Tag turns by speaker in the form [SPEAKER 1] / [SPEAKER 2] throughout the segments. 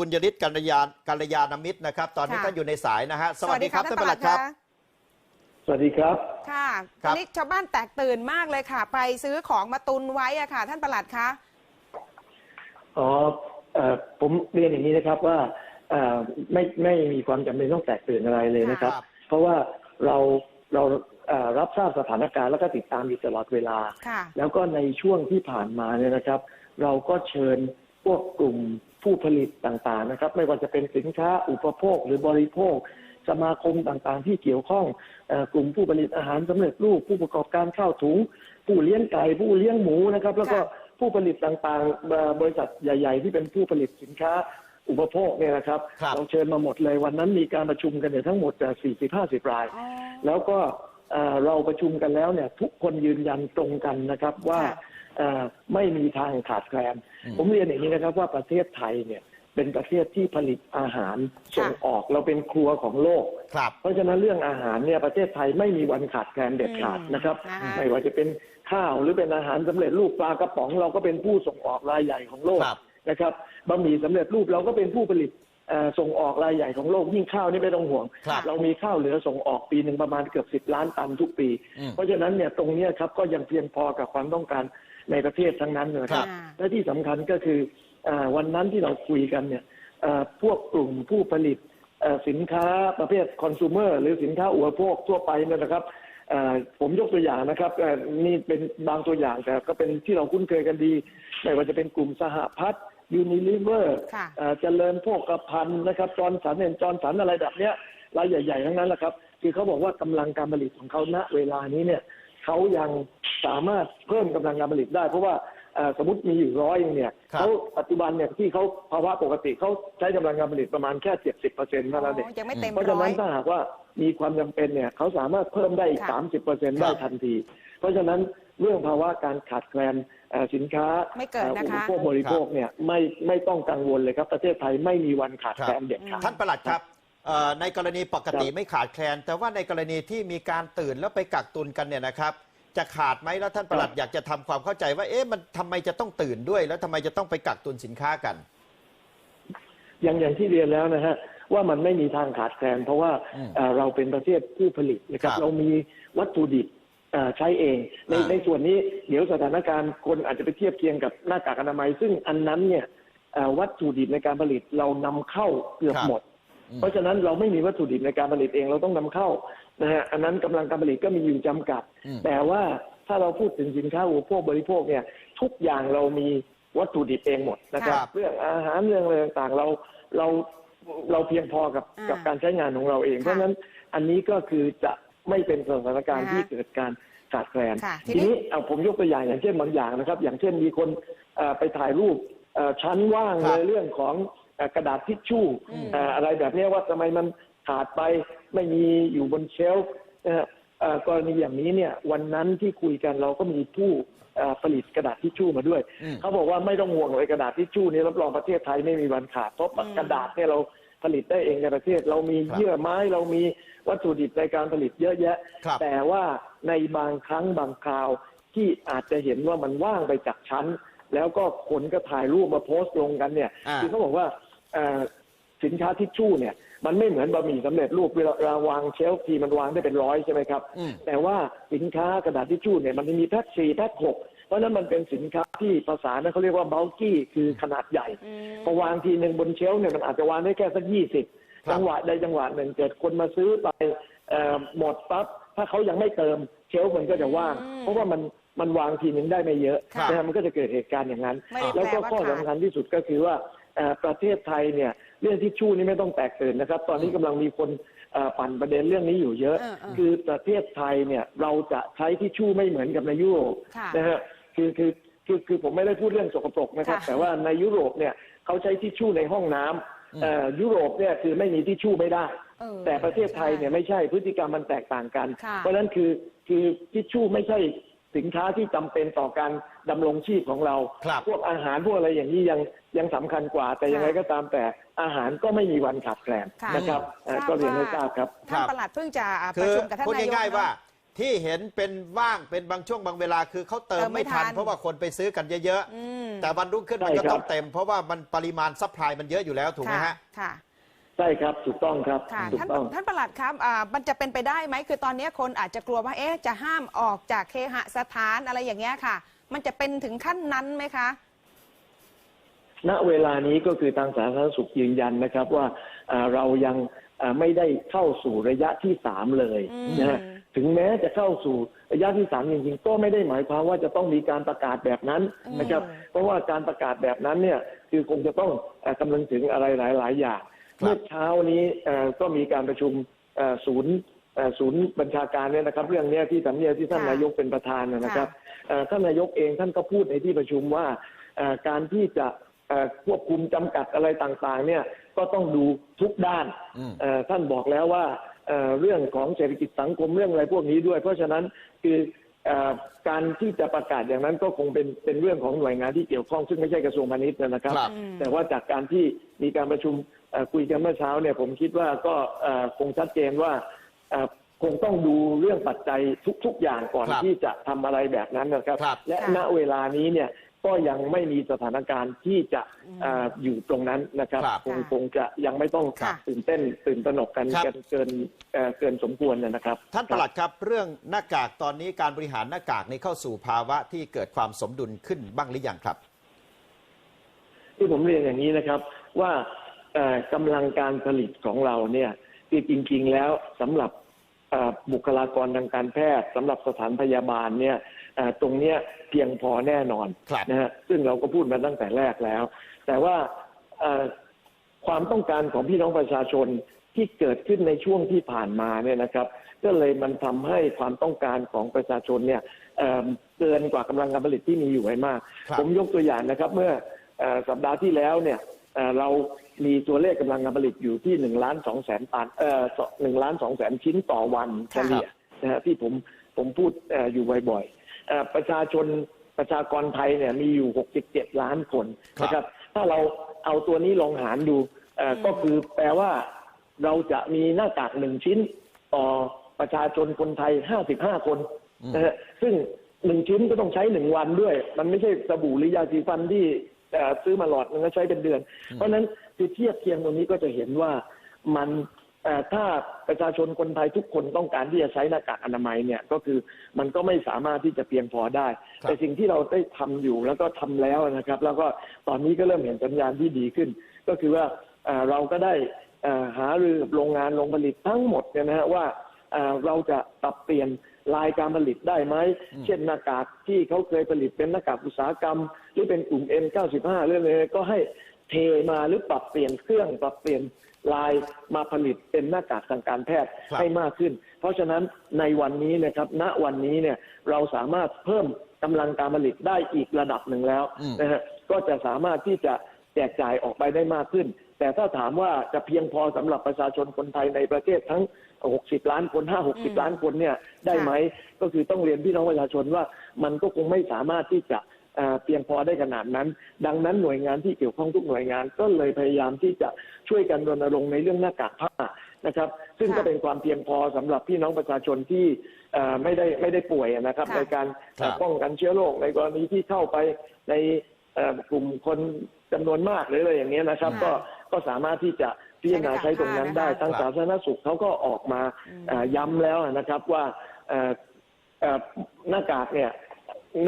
[SPEAKER 1] บุญยริศกัลยากัลยาณมิตรนะครับ ตอนนี้
[SPEAKER 2] ค่ะ
[SPEAKER 1] ท่านอยู่ในสายนะฮะสวัสดีครับท่านประหลัดครับะ
[SPEAKER 3] สวัสดีครับ
[SPEAKER 2] ค่ะ
[SPEAKER 1] ครั
[SPEAKER 2] ต
[SPEAKER 1] บ
[SPEAKER 2] อนนี้ชาวบ้านแตกตื่นมากเลยค่ะ ไปซื้อของมาตุนไว้อะค่ะ ท่านประหลัดคะ
[SPEAKER 3] อ๋อเอ่อผมเรียนอย่างนี้นะครับว่าเอ่อไม่ไม่มีความจำเป็นต้องแตกตื่นอะไรเลยนะครับ
[SPEAKER 1] ครับ
[SPEAKER 3] เพราะว่าเราเราเอ่อรับทราบสถานการณ์แล้วก็ติดตามอยู่ตลอดเวลา
[SPEAKER 2] ค่ะ
[SPEAKER 3] แล้วก็ในช่วงที่ผ่านมาเนี่ยนะครับ เราก็เชิญพวกกลุ่ม ผู้ผลิตต่างๆนะครับ ไม่ว่าจะเป็นสินค้าอุปโภคหรือบริโภค สมาคมต่างๆ ที่เกี่ยวข้องเออกลุ่มผู้ผลิตอาหารสำเร็จรูปผู้ประกอบการข้าวถุง ผู้เลี้ยงไก่ผู้เลี้ยงหมูนะครับ แล้วก็
[SPEAKER 2] ค่ะ
[SPEAKER 3] ผู้ผลิตต่างๆเอ่อบริษัทใหญ่ ๆ ที่เป็นผู้ผลิตสินค้าอุปโภคเนี่ยนะครับ
[SPEAKER 1] ครับ
[SPEAKER 3] เราเชิญมาหมดเลยวันนั้นมีการประชุมกันเนี่ยทั้งหมดสี่สิบห้าสิบราย
[SPEAKER 2] อ๋อ
[SPEAKER 3] แล้วก็เอ่อเราประชุมกันแล้วเนี่ยทุกคนยืนยันตรงกันนะครับว่า
[SPEAKER 2] ค่ะ
[SPEAKER 3] เอ่อ ไม่มีทางขาดแคลน
[SPEAKER 1] อืม
[SPEAKER 3] ผมเรียนอย่างนี้นะครับว่าประเทศไทยเนี่ยเป็นประเทศที่ผลิตอาหารส่งออกเราเป็นครัวของโลก
[SPEAKER 1] ครับ
[SPEAKER 3] เพราะฉะนั้นเรื่องอาหารเนี่ยประเทศไทยไม่มีวันขาดแคลนเด็ดขาดนะครับ
[SPEAKER 2] นะคะ
[SPEAKER 3] ไม่ว่าจะเป็นข้าวหรือเป็นอาหารสำเร็จรูปปลากระป๋องเราก็เป็นผู้ส่งออกรายใหญ่ของโลก
[SPEAKER 1] ครับ
[SPEAKER 3] นะครับบะหมี่สำเร็จรูปเราก็เป็นผู้ผลิตเอ่อส่งออกรายใหญ่ของโลก ยิ่งข้าวนี่ไม่ต้องห่วง
[SPEAKER 1] ครับ
[SPEAKER 3] เรามีข้าวเหลือส่งออกปีหนึ่งประมาณเกือบสิบล้านตันทุกปี
[SPEAKER 1] อืม
[SPEAKER 3] เพราะฉะนั้นเนี่ยตรงเนี้ยครับก็ยังเพียงพอกับความต้องการ ในประเทศทั้งนั้นเลยครับ
[SPEAKER 2] ค่ะ
[SPEAKER 3] และที่สำคัญก็คืออาวันนั้นที่เราคุยกันเนี่ยเอ่อพวกกลุ่มผู้ผลิตเอ่อสินค้าประเภทคอน sumer หรือสินค้าอุปโภคทั่วไปเนี่ยนะครับเอ่อผมยกตัวอย่างนะครับเอ่อนี่เป็นบางตัวอย่างแต่ก็เป็นที่เราคุ้นเคยกันดีไม่ว่าจะเป็นกลุ่มสหพัฒน์ยูนิลิเวอร์
[SPEAKER 2] ค่ะ
[SPEAKER 3] เจริญโภคภัณฑ์นะครับจอร์นสันเอนจอร์นสันอะไรแบบเนี้ยรายใหญ่ ๆ ทั้งนั้นแหละครับ คือเขาบอกว่ากำลังการผลิตของเขาณเวลานี้เนี่ย เขายังสามารถเพิ่มกำลังการผลิตได้ เพราะว่าเอ่อสมมติมีอยู่ร้อยเนี่ย
[SPEAKER 1] ครับ
[SPEAKER 3] เขาปัจจุบันเนี่ยที่เขาภาวะปกติเขาใช้กำลังการผลิตประมาณแค่เจ็ดสิบเปอร์เซ็นต์เท่านั้นเอง
[SPEAKER 2] อ๋อยังไม่เต็ม
[SPEAKER 3] เพราะฉะ
[SPEAKER 2] ร้อ
[SPEAKER 3] นั้
[SPEAKER 2] ย
[SPEAKER 3] นถ้าหากว่ามีความจำเป็นเนี่ยเขาสามารถเพิ่มได้อีก
[SPEAKER 2] ค่ะ
[SPEAKER 3] สามสิบเปอร์เซ็นต์
[SPEAKER 1] ครั
[SPEAKER 3] ได้
[SPEAKER 1] บ
[SPEAKER 3] ทันที เพราะฉะนั้นเรื่องภาวะการขาดแคลนเอ่อสินค้า
[SPEAKER 2] ไม่เกิดนะคะ
[SPEAKER 3] อุปโภคบริโภคเนี่ยไม่ไม่ต้องกังวลเลยครับประเทศไทยไม่มีวันขาดแคลนเด็ดขาด
[SPEAKER 1] ท่านประหลัดครับเอ่อ ในกรณีปกติ
[SPEAKER 3] ครับ
[SPEAKER 1] ไม่ขาดแคลน แต่ว่าในกรณีที่มีการตื่นแล้วไปกักตุนกันเนี่ยนะครับ จะขาดไหมแล้วท่านประหลัดอยากจะทำความเข้าใจว่าเอ๊ะมันทำไมจะต้องตื่นด้วย แล้วทำไมจะต้องไปกักตุนสินค้ากัน
[SPEAKER 3] อย่างอย่างที่เรียนแล้วนะฮะว่ามันไม่มีทางขาดแคลน เพราะว่า
[SPEAKER 1] อืม
[SPEAKER 3] เอ่อเราเป็นประเทศผู้ผลิตนะครับ
[SPEAKER 1] ครับ
[SPEAKER 3] เรามีวัตถุดิบเอ่อใช้เองใน
[SPEAKER 1] อ่า
[SPEAKER 3] ในส่วนนี้เดี๋ยวสถานการณ์คนอาจจะไปเทียบเคียงกับหน้ากากอนามัย ซึ่งอันนั้นเนี่ยเอ่อวัตถุดิบในการผลิตเรานำเข้าเกือบ
[SPEAKER 1] ครับ
[SPEAKER 3] หมด
[SPEAKER 1] อืม
[SPEAKER 3] เพราะฉะนั้นเราไม่มีวัตถุดิบในการผลิตเองเราต้องนำเข้านะฮะอันนั้นกำลังการผลิตก็มีอยู่จำกัด แต่ว่าถ้าเราพูดถึงสินค้าอุปโภคบริโภคเนี่ยทุกอย่างเรามีวัตถุดิบเองหมดนะครับ เรื่องอาหารเรื่องอะไรต่างๆเราเราเราเพียงพอกับกับการใช้งานของเราเอง เพราะฉะนั้นอันนี้ก็คือจะไม่เป็นสถานการณ์ที่เกิดการขาดแคลน
[SPEAKER 2] ทีนี้
[SPEAKER 3] เอาผมยกตัวอย่างอย่างเช่นบางอย่างนะครับ อย่างเช่นมีคนไปถ่ายรูปชั้นว่างเลยเรื่องของ กระดาษทิชชู่
[SPEAKER 2] อืม
[SPEAKER 3] เอ่ออะไรแบบนี้ว่าทำไมมันขาดไปไม่มีอยู่บนเชลฟ์นะฮะเอ่อกรณีอย่างนี้เนี่ยวันนั้นที่คุยกันเราก็มีผู้เอ่อผลิตกระดาษทิชชู่มาด้วย
[SPEAKER 1] อืม
[SPEAKER 3] เขาบอกว่าไม่ต้องห่วงเลยกระดาษทิชชู่นี่รับรองประเทศไทยไม่มีวันขาดเพราะ
[SPEAKER 2] อืม
[SPEAKER 3] กระดาษเนี่ยเราผลิตได้เองในประเทศ เรามี
[SPEAKER 1] ครับ
[SPEAKER 3] เยื่อไม้เรามีวัตถุดิบในการผลิตเยอะแยะ
[SPEAKER 1] ครับ
[SPEAKER 3] แต่ว่าในบางครั้งบางคราวที่อาจจะเห็นว่ามันว่างไปจากชั้น แล้วก็คนก็ถ่ายรูปมาโพสต์ลงกันเนี่ย
[SPEAKER 1] อ่า
[SPEAKER 3] คือเขาบอกว่าเอ่อ สินค้าทิชชู่เนี่ยมันไม่เหมือนบะหมี่สำเร็จรูปเวลาเราวางเชลฟ์ทีมันวางได้เป็นร้อยใช่ไหมครับ
[SPEAKER 1] อืม
[SPEAKER 3] แต่ว่าสินค้ากระดาษทิชชู่เนี่ยมันจะมีแพ็คสี่แพ็คหกเพราะฉะนั้นมันเป็นสินค้าที่ภาษาเนี่ยเขาเรียกว่า bulky คือขนาดใหญ่
[SPEAKER 2] อืม
[SPEAKER 3] พอวางทีหนึ่งบนเชลฟ์เนี่ยมันอาจจะวางได้แค่สักยี่สิบ
[SPEAKER 1] ครับ
[SPEAKER 3] จังหวะใดจังหวะหนึ่งเกิดคนมาซื้อไปเอ่อหมดปั๊บถ้าเขายังไม่เติมเชลฟ์มันก็จะว่าง
[SPEAKER 2] อืม
[SPEAKER 3] เพราะว่ามันมันวางทีหนึ่งได้ไม่เยอะ
[SPEAKER 1] ครับ
[SPEAKER 3] นะฮะมันก็จะเกิดเหตุการณ์อย่างนั้น
[SPEAKER 2] ไม่ได้
[SPEAKER 3] แล้วก็
[SPEAKER 2] แปลว่า
[SPEAKER 3] ข้อ
[SPEAKER 2] ขาด
[SPEAKER 3] สำคัญที่สุดก็คือว่าเอ่อ ประเทศไทยเนี่ยเรื่องทิชชู่นี่ไม่ต้องแตกตื่นนะครับ ตอนนี้กำลังมีคนเอ่อปั่นประเด็นเรื่องนี้อยู่เยอะ
[SPEAKER 2] เออเออ
[SPEAKER 3] คือประเทศไทยเนี่ยเราจะใช้ทิชชู่ไม่เหมือนกับในยุโรป
[SPEAKER 2] ค่ะ
[SPEAKER 3] นะฮะคือคือคือคือผมไม่ได้พูดเรื่องสกปรกนะครับ
[SPEAKER 2] ค่ะ
[SPEAKER 3] แต่ว่าในยุโรปเนี่ยเขาใช้ทิชชู่ในห้องน้ำเอ่อยุโรปเนี่ยคือไม่มีทิชชู่ไม่ได้
[SPEAKER 2] เออ
[SPEAKER 3] แต่ประเทศไทยเนี่ยไม่ใช่พฤติกรรมมันแตกต่างกัน
[SPEAKER 2] ค่ะ
[SPEAKER 3] เพราะฉะนั้นคือคือทิชชู่ไม่ใช่ สินค้าที่จำเป็นต่อการดำรงชีพของเรา
[SPEAKER 1] ครับ
[SPEAKER 3] พวกอาหารพวกอะไรอย่างนี้ยังยังสำคัญกว่า แต่ยังไงก็ตามแต่อาหารก็ไม่มีวันขาดแคลน
[SPEAKER 2] ค่ะ
[SPEAKER 3] นะครับเอ่อ
[SPEAKER 2] ทราบ
[SPEAKER 3] ก็เรียนให้
[SPEAKER 2] ว่า
[SPEAKER 3] ทราบครับ
[SPEAKER 1] ครั
[SPEAKER 2] ท่าน
[SPEAKER 1] บ
[SPEAKER 2] ประหลัดเพิ่งจะป
[SPEAKER 1] คื
[SPEAKER 2] ระ
[SPEAKER 1] อ
[SPEAKER 2] ชุมกับท่าน
[SPEAKER 1] พูด
[SPEAKER 2] นายก
[SPEAKER 1] ง่ายๆว่า
[SPEAKER 2] เนอะ
[SPEAKER 1] ที่เห็นเป็นว่างเป็นบางช่วงบางเวลาคือเขาเติม
[SPEAKER 2] เติมไม่
[SPEAKER 1] ไม่ทัน
[SPEAKER 2] ทัน
[SPEAKER 1] เพราะว่าคนไปซื้อกันเยอะ
[SPEAKER 2] อืม
[SPEAKER 1] ๆแต่วันรุ่งขึ้นมัน
[SPEAKER 3] ใช่
[SPEAKER 1] ก็
[SPEAKER 3] ครับ
[SPEAKER 1] ต้องเต็ม เพราะว่ามันปริมาณซัพพลายมันเยอะอยู่แล้วถูกไหม
[SPEAKER 2] ค่ะ
[SPEAKER 1] ฮะ
[SPEAKER 2] ค่ะ
[SPEAKER 3] ใช่ครับถูกต้องครับ
[SPEAKER 2] ค่ะ
[SPEAKER 3] ถู
[SPEAKER 2] ท่ากน
[SPEAKER 3] ต้อง
[SPEAKER 2] ท่านประหลัดครับอ่ามันจะเป็นไปได้ไหมคือตอนนี้คนอาจจะกลัวว่าเอ๊ะจะห้ามออกจากเคหสถานอะไรอย่างเงี้ยค่ะ มันจะเป็นถึงขั้นนั้นไหมคะ
[SPEAKER 3] ณเวลานี้ก็คือทางสาธารณสุขยืนยันนะครับว่าอ่าเรายังอ่าไม่ได้เข้าสู่ระยะที่สามเลย
[SPEAKER 2] อืม
[SPEAKER 3] นะฮะถึงแม้จะเข้าสู่ระยะที่สามจริงๆก็ไม่ได้หมายความว่าจะต้องมีการประกาศแบบนั้นนะครับ เพราะว่าการประกาศแบบนั้นเนี่ยคือคงจะต้องเอ่อกำลังถึงอะไรหลาย ๆ อย่าง
[SPEAKER 1] ครับ
[SPEAKER 3] เมื่อเช้านี้เอ่อก็มีการประชุมเอ่อศูนย์เอ่อศูนย์บัญชาการเนี่ยนะครับ เรื่องเนี้ยที่สำเนียงที่ท่าน
[SPEAKER 2] ค่ะ
[SPEAKER 3] นายกเป็นประธานนะครับเอ่อท่านนายกเองท่านก็พูดในที่ประชุมว่าเอ่อการที่จะเอ่อควบคุมจำกัดอะไรต่างๆ เนี่ยก็ต้องดูทุกด้าน
[SPEAKER 1] อืม
[SPEAKER 3] เอ่อท่านบอกแล้วว่าเอ่อเรื่องของเศรษฐกิจสังคมเรื่องอะไรพวกนี้ด้วย เพราะฉะนั้นคือเอ่อการที่จะประกาศอย่างนั้นก็คงเป็นเป็นเรื่องของหน่วยงานที่เกี่ยวข้องซึ่งไม่ใช่กระทรวงพาณิชย์นะครับ
[SPEAKER 1] ครับ
[SPEAKER 3] แต่ว่าจากการที่มีการประชุมเอ่อ คุยกันเมื่อเช้าเนี่ยผมคิดว่าก็เอ่อคงชัดเจนว่าเอ่อคงต้องดูเรื่องปัจจัยทุก ๆ อย่างก่อน
[SPEAKER 1] ครับ
[SPEAKER 3] ที่จะทำอะไรแบบนั้นนะครับ
[SPEAKER 1] ครับ
[SPEAKER 3] และ
[SPEAKER 2] ค่ะ
[SPEAKER 3] ณเวลานี้เนี่ยก็ยังไม่มีสถานการณ์ที่จะเอ่ออยู่ตรงนั้นนะครับ
[SPEAKER 1] ครับ
[SPEAKER 3] คงคงจะยังไม่ต้อง
[SPEAKER 2] ค่ะ
[SPEAKER 3] ตื่นเต้นตื่นตระหนกกัน
[SPEAKER 1] ครับ
[SPEAKER 3] กันเกินเอ่อเกินสมควรนะครับ
[SPEAKER 1] ท่านประหลัดครับเรื่องหน้ากากตอนนี้การบริหารหน้ากากนี้เข้าสู่ภาวะที่เกิดความสมดุลขึ้นบ้างหรือยังครับ
[SPEAKER 3] ที่ผมเรียนอย่างนี้นะครับว่าเอ่อ กำลังการผลิตของเราเนี่ยคือจริง ๆ แล้วสำหรับเอ่อบุคลากรทางการแพทย์สำหรับสถานพยาบาลเนี่ยเอ่อตรงเนี้ยเพียงพอแน่นอน
[SPEAKER 1] ครับ
[SPEAKER 3] นะฮะซึ่งเราก็พูดมาตั้งแต่แรกแล้ว แต่ว่าเอ่อความต้องการของพี่น้องประชาชนที่เกิดขึ้นในช่วงที่ผ่านมาเนี่ยนะครับ ก็เลยมันทำให้ความต้องการของประชาชนเนี่ยเอ่อเกินกว่ากำลังการผลิตที่มีอยู่ไว้มาก
[SPEAKER 1] ครับ
[SPEAKER 3] ผมยกตัวอย่างนะครับ เมื่อเอ่อสัปดาห์ที่แล้วเนี่ย เอ่อเรามีตัวเลขกำลังการผลิตอยู่ที่หนึ่งล้านสองแสนตันเอ่อหนึ่งล้านสองแสนชิ้นต่อวันเฉลี่ยนะฮะที่ผมผมพูดเอ่ออยู่บ่อยๆเอ่อประชาชนประชากรไทยเนี่ยมีอยู่ 67 ล้านคน
[SPEAKER 1] ครับ
[SPEAKER 3] นะครับ ถ้าเราเอาตัวนี้ลองหารดูเอ่ออ
[SPEAKER 2] ม
[SPEAKER 3] ก็คือแปลว่าเราจะมีหน้ากากหนึ่งชิ้น ต่อประชาชนคนไทย 55 คนนะฮะซึ่งหนึ่งชิ้นก็ต้องใช้หนึ่งวันด้วย มันไม่ใช่สบู่หรือยาสีฟันที่เอ่อ ซื้อมาหลอดนึงแล้วใช้เป็นเดือน เพราะฉะนั้นคือเทียบเคียงตรงนี้ก็จะเห็นว่ามันเอ่อถ้าประชาชนคนไทยทุกคนต้องการที่จะใช้หน้ากากอนามัยเนี่ยก็คือมันก็ไม่สามารถที่จะเพียงพอได้
[SPEAKER 1] ครับ
[SPEAKER 3] แต่สิ่งที่เราได้ทำอยู่แล้วก็ทำแล้วนะครับ แล้วก็ตอนนี้ก็เริ่มเห็นสัญญาณที่ดีขึ้น ก็คือว่าเอ่อเราก็ได้เอ่อหารือกับโรงงานโรงผลิตทั้งหมดเนี่ยนะฮะว่าเอ่อเราจะปรับเปลี่ยน ลายการผลิตได้ไหม เช่นหน้ากากที่เขาเคยผลิตเป็นหน้ากากอุตสาหกรรม หรือเป็นกลุ่ม N95 เรื่องอะไรก็ให้เทมาหรือปรับเปลี่ยนเครื่องปรับเปลี่ยนลายมาผลิตเป็นหน้ากากทางการแพทย์
[SPEAKER 1] ครับ
[SPEAKER 3] ให้มากขึ้น เพราะฉะนั้นในวันนี้นะครับ ณวันนี้เนี่ยเราสามารถเพิ่มกำลังการผลิตได้อีกระดับหนึ่งแล้ว
[SPEAKER 1] อืม
[SPEAKER 3] นะฮะก็จะสามารถที่จะแจกจ่ายออกไปได้มากขึ้น แต่ถ้าถามว่าจะเพียงพอสำหรับประชาชนคนไทยในประเทศทั้ง 60 ล้านคน5
[SPEAKER 2] อืม
[SPEAKER 3] 60 ล้านคนเนี่ยได้ไหม ก็คือต้องเรียนพี่น้องประชาชนว่ามันก็คงไม่สามารถที่จะเอ่อเพียงพอได้ขนาดนั้น ดังนั้นหน่วยงานที่เกี่ยวข้องทุกหน่วยงานก็เลยพยายามที่จะช่วยกันรณรงค์ในเรื่องหน้ากากผ้านะครับ ซึ่ง
[SPEAKER 2] ค่ะ
[SPEAKER 3] ก็เป็นความเพียงพอสำหรับพี่น้องประชาชนที่เอ่อไม่ได้ไม่ได้ป่วยนะครับ
[SPEAKER 2] ค่ะ
[SPEAKER 3] ในการ
[SPEAKER 1] ครับ
[SPEAKER 3] ป้องกันเชื้อโรคในกรณีที่เข้าไปในเอ่อกลุ่มคนจำนวนมากหรืออะไรอย่างเงี้ยนะครับ
[SPEAKER 2] ค่ะ
[SPEAKER 3] ก็ ก็สามารถที่จะพิจารณาใช้ตรงนั้นได้
[SPEAKER 2] ใช้หน้ากากผ้านะคะ
[SPEAKER 3] ทางสาธารณสุขเขาก็ออกมา
[SPEAKER 2] อืม
[SPEAKER 3] เอ่อย้ำแล้วนะครับว่าเอ่อเอ่อหน้ากากเนี่ย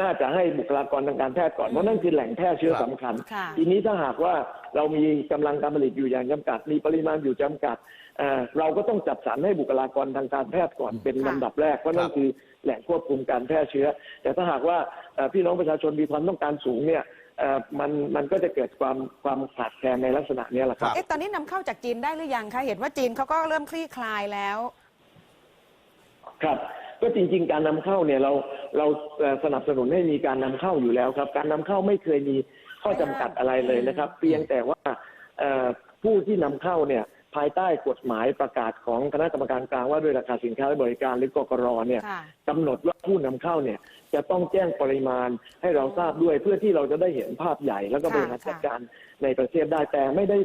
[SPEAKER 3] น่าจะให้บุคลากรทางการแพทย์ก่อน เพราะนั่นคือแหล่งแพร่เชื้อ
[SPEAKER 1] ครับ
[SPEAKER 3] สำคัญ
[SPEAKER 2] ค่ะ
[SPEAKER 3] ทีนี้ถ้าหากว่าเรามีกำลังการผลิตอยู่อย่างจำกัด มีปริมาณอยู่จำกัดเอ่อเราก็ต้องจัดสรรให้บุคลากรทางการแพทย์ก่อนเป็น
[SPEAKER 2] ค่ะ
[SPEAKER 3] ลำดับแรก เพราะนั่นคือแหล่งควบคุมการแพร่เชื้อ แต่ถ้าหากว่าเอ่อพี่น้องประชาชนมีความต้องการสูงเนี่ย เอ่อมันมันก็จะเกิดความความขาดแคลนในลักษณะเนี้ยแหละครับ
[SPEAKER 2] เอ๊ะตอนนี้นำเข้าจากจีนได้หรือยังคะ เห็นว่าจีนเขาก็เริ่มคลี่คลายแล้ว
[SPEAKER 3] ครับก็จริง ๆ การนำเข้าเนี่ยเราเราเอ่อสนับสนุนให้มีการนำเข้าอยู่แล้วครับ การนำเข้าไม่เคยมีข้อจำกัดอะไรเลยนะครับ เพียงแต่ว่าเอ่อผู้ที่นำเข้าเนี่ย ภายใต้กฎหมายประกาศของคณะกรรมการกลางว่าด้วยราคาสินค้าและบริการหรือกกรเนี่ย
[SPEAKER 2] ค่ะ
[SPEAKER 3] กำหนดว่าผู้นำเข้าเนี่ยจะต้องแจ้งปริมาณให้เราทราบด้วยเพื่อที่เราจะได้เห็นภาพใหญ่ แล้วก็บริหาร
[SPEAKER 2] ค่ะ
[SPEAKER 3] จัดการในประเทศได้แต่ไม่ได้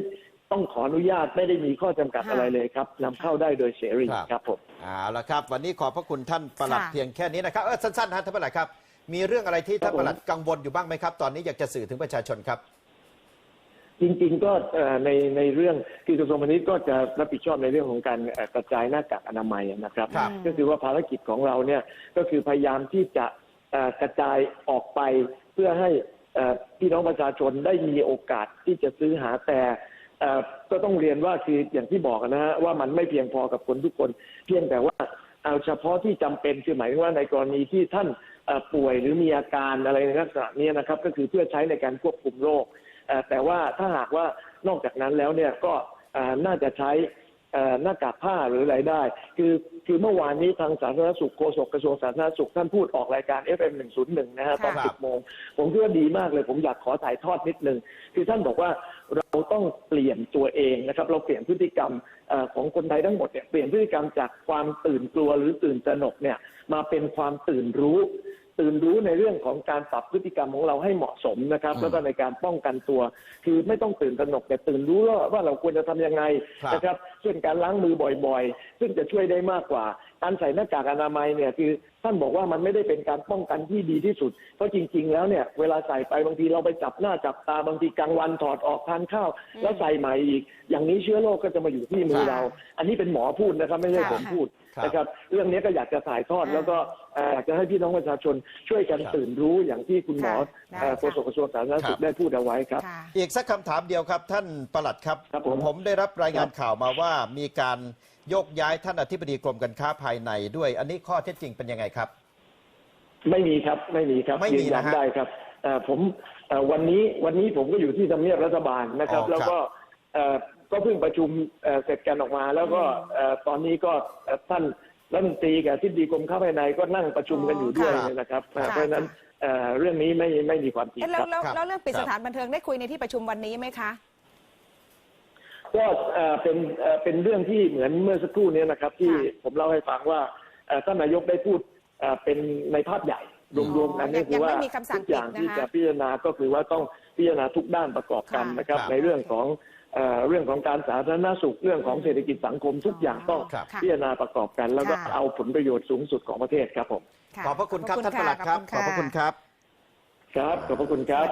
[SPEAKER 3] ต้องขออนุญาตไม่ได้มีข้อจำกัด
[SPEAKER 2] ค่ะ
[SPEAKER 3] อะไรเลยครับนำเข้าได้โดยเสรี
[SPEAKER 1] ครับ
[SPEAKER 3] ครับผม
[SPEAKER 1] เอาละครับ วันนี้ขอบพระคุณท่านประหลัด
[SPEAKER 2] ค่ะ
[SPEAKER 1] เพียงแค่นี้นะครับเออสั้นๆนะท่านประหลัดครับ มีเรื่องอะไรที่ท่าน
[SPEAKER 3] ครับผม
[SPEAKER 1] ประหลัดกังวลอยู่บ้างไหมครับ ตอนนี้อยากจะสื่อถึงประชาชนครับ
[SPEAKER 3] จริงๆก็เอ่อในในเรื่องคือกระทรวงพาณิชย์ก็จะรับผิดชอบในเรื่องของการเอ่อกระจายหน้ากากอนามัยนะครับ
[SPEAKER 1] ครับ
[SPEAKER 3] ก็คือว่าภารกิจของเราเนี่ยก็คือพยายามที่จะเอ่อกระจายออกไปเพื่อให้เอ่อพี่น้องประชาชนได้มีโอกาสที่จะซื้อหาแต่เอ่อก็ต้องเรียนว่าคืออย่างที่บอกนะฮะว่ามันไม่เพียงพอกับคนทุกคน เพียงแต่ว่าเอาเฉพาะที่จำเป็นคือหมายถึงว่าในกรณีที่ท่านเอ่อป่วยหรือมีอาการอะไรในลักษณะนี้นะครับ ก็คือเพื่อใช้ในการควบคุมโรคเอ่อ แต่ว่าถ้าหากว่านอกจากนั้นแล้วเนี่ยก็เอ่อน่าจะใช้เอ่อหน้ากากผ้าหรืออะไรได้ คือคือเมื่อวานนี้ทางสาธารณสุขโฆษกกระทรวงสาธารณสุขท่านพูดออกรายการ FM 101 นะฮะตอน
[SPEAKER 2] ค่ะ
[SPEAKER 3] 10โมง ผมคิดว่าดีมากเลย ผมอยากขอถ่ายทอดนิดนึง คือท่านบอกว่าเราต้องเปลี่ยนตัวเองนะครับ เราเปลี่ยนพฤติกรรมเอ่อของคนไทยทั้งหมดเนี่ยเปลี่ยนพฤติกรรมจากความตื่นกลัวหรือตื่นตระหนกเนี่ยมาเป็นความตื่นรู้ ตื่นรู้ในเรื่องของการปรับพฤติกรรมของเราให้เหมาะสมนะครับ
[SPEAKER 1] อืม
[SPEAKER 3] แล้วก็ในการป้องกันตัว คือไม่ต้องตื่นตระหนกแต่ตื่นรู้ว่าว่าเราควรจะทำยังไง
[SPEAKER 1] ครับ
[SPEAKER 3] นะครับเช่นการล้างมือบ่อยๆ ซึ่งจะช่วยได้มากกว่าการใส่หน้ากากอนามัยเนี่ยคือท่านบอกว่ามันไม่ได้เป็นการป้องกันที่ดีที่สุด เพราะจริง ๆ แล้วเนี่ยเวลาใส่ไปบางทีเราไปจับหน้าจับตาบางทีกลางวันถอดออกทานข้าว แล้วใส่ใหม่อีก อย่างนี้เชื้อโรคก็จะมาอยู่ที่มือเรา อันนี้เป็นหมอพูดนะครับ ไม่ใช่
[SPEAKER 2] ค่ะ
[SPEAKER 3] ผมพูด
[SPEAKER 1] ครับ
[SPEAKER 3] นะครับ เรื่องนี้ก็อยากจะถ่ายทอด
[SPEAKER 2] อ่า
[SPEAKER 3] แล้วก็เอ่ออยากจะให้พี่น้องประชาชนช่วยกัน
[SPEAKER 1] ครับ
[SPEAKER 3] ตื่นรู้อย่างที่คุณหมอ
[SPEAKER 2] ค่ะ
[SPEAKER 3] เอ่อ
[SPEAKER 2] ได้
[SPEAKER 3] โฆ
[SPEAKER 2] ค่ะ
[SPEAKER 3] ษกกระทรวงสาธารณสุ
[SPEAKER 1] ครั
[SPEAKER 3] ข
[SPEAKER 1] บ
[SPEAKER 3] ได้พูดเอาไว้ครับ
[SPEAKER 2] ค่ะ
[SPEAKER 1] อีกสักคำถามเดียวครับ ท่านประหลัดครับ
[SPEAKER 3] ครับผม
[SPEAKER 1] ผมได้รับรายงานข่าวมาว่ามีการโยกย้ายท่านอธิบดีกรมการค้าภายในด้วย อันนี้ข้อเท็จจริงเป็นยังไงครับ
[SPEAKER 3] ไม่มีครับไม่มีครับ
[SPEAKER 1] ไม่มี
[SPEAKER 3] ยืนยัน
[SPEAKER 1] นะฮะ
[SPEAKER 3] ได้ครับเอ่อผมเอ่อวันนี้วันนี้ผมก็อยู่ที่ทำเนียบรัฐบาลนะครับ
[SPEAKER 1] อ๋อ
[SPEAKER 3] แล้วก็เอ่อก็เพิ่งประชุมเอ่อเสร็จกันออกมา แล้วก็เอ่อตอนนี้ก็เอ่อท่านรัฐมนตรีกับทิบดีกรมค้าภายในก็นั่งประชุมกันอยู่ด้วย
[SPEAKER 1] ค่ะ
[SPEAKER 3] นะครับ
[SPEAKER 2] ค่ะ
[SPEAKER 3] เพราะฉะนั้นเอ่อเรื่องนี้ไม่ไม่มีความจริง
[SPEAKER 2] เอ๊ะ
[SPEAKER 3] ค
[SPEAKER 2] แล้ว
[SPEAKER 3] รับ
[SPEAKER 2] แล้ว
[SPEAKER 1] ครับ
[SPEAKER 2] แล้วเรื่องปิด
[SPEAKER 1] ครับ
[SPEAKER 2] สถานบันเทิงได้คุยในที่ประชุมวันนี้ไหมคะ
[SPEAKER 3] ก็เอ่อเป็นเอ่อเป็นเรื่องที่เหมือนเมื่อสักครู่เนี้นะครับ ที่
[SPEAKER 2] ค่ะ
[SPEAKER 3] ผมเล่าให้ฟังว่าเอ่อท่านนายกได้พูดเอ่อเป็นในภาพใหญ่รวมๆกัน
[SPEAKER 2] อ๋อ
[SPEAKER 3] นี่คือว่า
[SPEAKER 2] ยังไม่มีคำสั่ง
[SPEAKER 3] ทุกอย่าง
[SPEAKER 2] ปิดนะคะ
[SPEAKER 3] ที่จะพิจารณาก็คือว่าต้องพิจารณาทุกด้านประกอบกัน
[SPEAKER 2] ค่ะ
[SPEAKER 3] นะครับ
[SPEAKER 1] ครับ
[SPEAKER 3] ในเรื่องของเอ่อเรื่องของการสาธารณสุขเรื่องของเศรษฐกิจสังคมทุกอย่างต้อง
[SPEAKER 1] ครับ
[SPEAKER 2] ค่ะ
[SPEAKER 3] พิจารณาประกอบกัน แล้วก็
[SPEAKER 2] ค่ะ
[SPEAKER 3] เอาผลประโยชน์สูงสุดของประเทศครับผม
[SPEAKER 2] ค่ะ
[SPEAKER 1] ขอบพระคุณครับท่านประหลัดครับขอบพระคุณ
[SPEAKER 2] ค่ะ
[SPEAKER 1] ครับ
[SPEAKER 3] ครับขอบพระคุณครับ